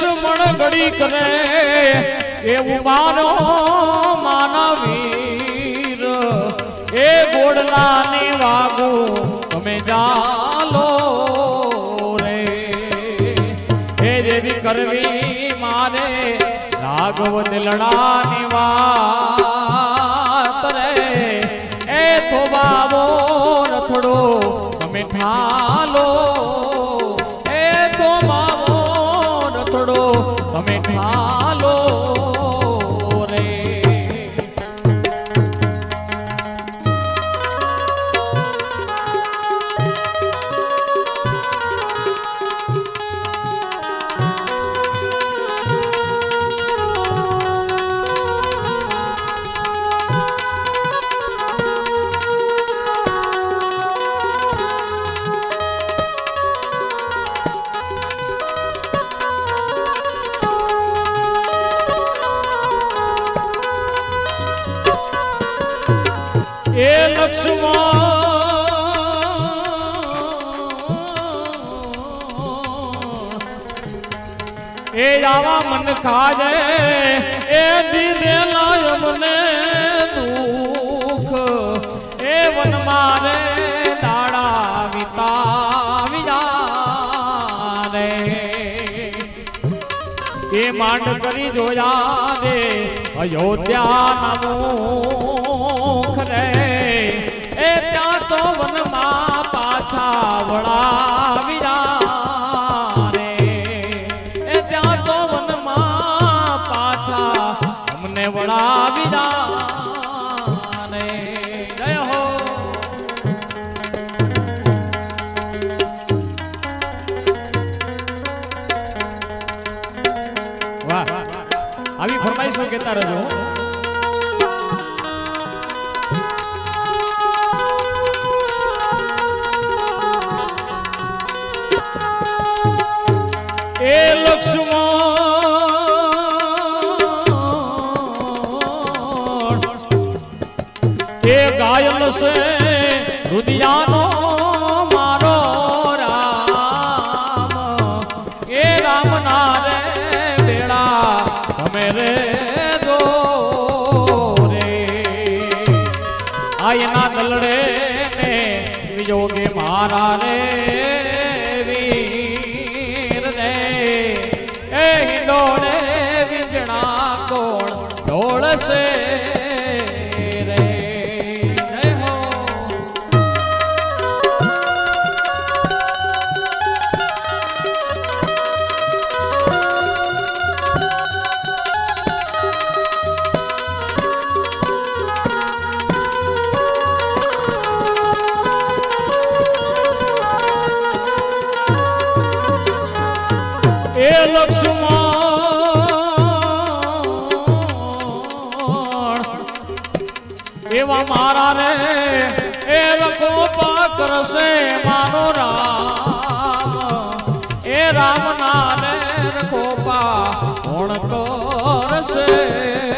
દડી કરે એવું માનો માનવીર. એ ગોડલાની વાગુ તમે જાલો રે. એ દેવી કરવી મારે રાઘવ દિલડાની વાત રે. એ થોબાવો રથડો તમે ઠાલો તમે ઠાલો લક્ષ્મણ. એ આવા મન ખાજે એ દીધે લાય મને દુઃખ. એ વન મારે દાડા વિતાવી રે એ માંડ કરી જોયા દે, અયોધ્યા મુખ આવી ફરમાઈશો કહેતા રહેજો છે રુદિયાનો મારો રામ. એ રામ ના રે બેડા તમે રે દો રે. આયના દલડે ને જોગે મારા રે વીર એ લક્ષ્મણ. એવા મારા રે એ રખો પાક રસે મારો રામ. એ રામના